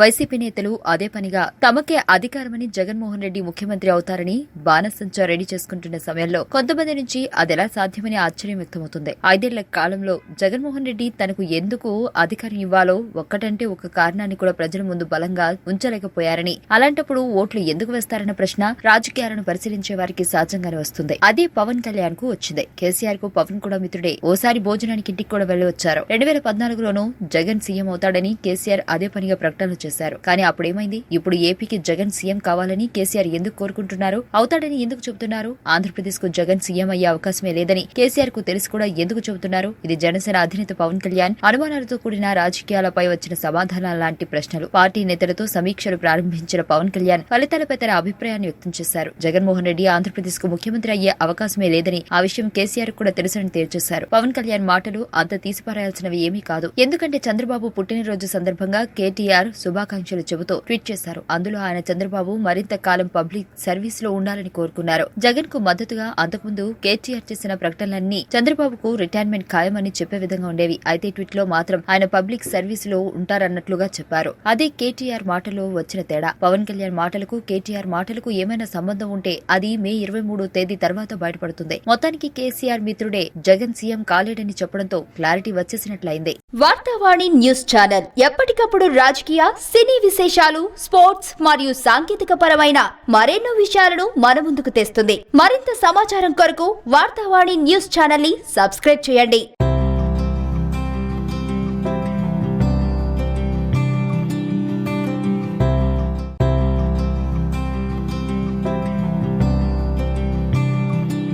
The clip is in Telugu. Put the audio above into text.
వైసీపీ నేతలు అదే పనిగా తమకే అధికారమని జగన్మోహన్ రెడ్డి ముఖ్యమంత్రి అవుతారని బాణసంచా రెడీ చేసుకుంటున్న సమయంలో కొంతమంది నుంచి అదెలా సాధ్యమని ఆశ్చర్యం వ్యక్తమవుతుంది. ఐదేళ్ళ కాలంలో జగన్మోహన్ రెడ్డి తనకు ఎందుకు అధికారం ఇవ్వాలో ఒక్కటంటే ఒక కారణాన్ని కూడా ప్రజల ముందు బలంగా ఉంచలేకపోయారని అలాంటప్పుడు ఓట్లు ఎందుకు వేస్తారన్న ప్రశ్న రాజకీయాలను పరిశీలించే వారికి సహజంగానే వస్తుంది. అదే పవన్ కళ్యాణ్కు వచ్చింది. కేసీఆర్కు పవన్ కూడా మిత్రుడే. ఓసారి భోజనానికి ఇంటికి కూడా వెళ్ళి వచ్చారు. రెండు వేల పద్నాలుగులోనూ జగన్ సీఎం అవుతాడని కేసీఆర్ అదే పనిగా ప్రకటనలు చేశారు. కానీ అప్పుడేమైంది? ఇప్పుడు ఏపీకి జగన్ సీఎం కావాలని కేసీఆర్ ఎందుకు కోరుకుంటున్నారు? అవుతాడని ఎందుకు చెబుతున్నారు? ఆంధ్రప్రదేశ్కు జగన్ సీఎం అయ్యే అవకాశమే లేదని కేసీఆర్కు తెలిసి కూడా ఎందుకు చెబుతున్నారు? ఇది జనసేన అధినేత పవన్ కళ్యాణ్ అనుమానాలతో కూడిన రాజకీయాలపై వచ్చిన సమాధానాల లాంటి ప్రశ్నలు. పార్టీ నేతలతో సమీక్షలు ప్రారంభించిన పవన్ కళ్యాణ్ ఫలితాలపై తన అభిప్రాయాన్ని వ్యక్తం చేశారు. జగన్మోహన్ రెడ్డి ఆంధ్రప్రదేశ్కు ముఖ్యమంత్రి అయ్యే అవకాశమే లేదని ఆ విషయం కేసీఆర్ కూడా తెలుసని తేల్చేశారు. పవన్ కళ్యాణ్ మాటలు అంత తీసిపారాయాల్సినవి ఏమీ కాదు. ఎందుకంటే చంద్రబాబు పుట్టినరోజు సందర్భంగా కేటీఆర్ శుభాకాంక్షలు చెబుతూ ట్వీట్ చేశారు. అందులో ఆయన చంద్రబాబు మరింత కాలం పబ్లిక్ సర్వీస్లో ఉండాలని కోరుకున్నారు. జగన్కు మద్దతుగా అంతకుముందు కేటీఆర్ చేసిన ప్రకటనలన్నీ చంద్రబాబుకు రిటైర్మెంట్ ఖాయమని చెప్పే విధంగా ఉండేవి. అయితే ట్వీట్లో మాత్రం ఆయన పబ్లిక్ సర్వీస్లో ఉంటారన్నట్లుగా చెప్పారు. అదే కేటీఆర్ మాటలో వచ్చిన తేడా. పవన్ కళ్యాణ్ మాటలకు కేటీఆర్ మాటలకు ఏమైనా సంబంధం ఉంటే అది మే ఇరవై మూడో తేదీ తర్వాత బయటపడుతుంది. మొత్తానికి కేసీఆర్ మిత్రుడే జగన్ సీఎం కాలేడని చెప్పడంతో క్లారిటీ వచ్చేసినట్లయింది. వార్తావాణి న్యూస్ ఛానల్ ఎప్పటికప్పుడు రాజకీయ సినీ విశేషాలు స్పోర్ట్స్ మరియు సాంకేతిక పరమైన మరెన్నో విషయాలను మన ముందుకు తెస్తుంది. మరింత సమాచారం కొరకు వార్తావాణి న్యూస్ ఛానల్ని సబ్స్క్రైబ్ చేయండి.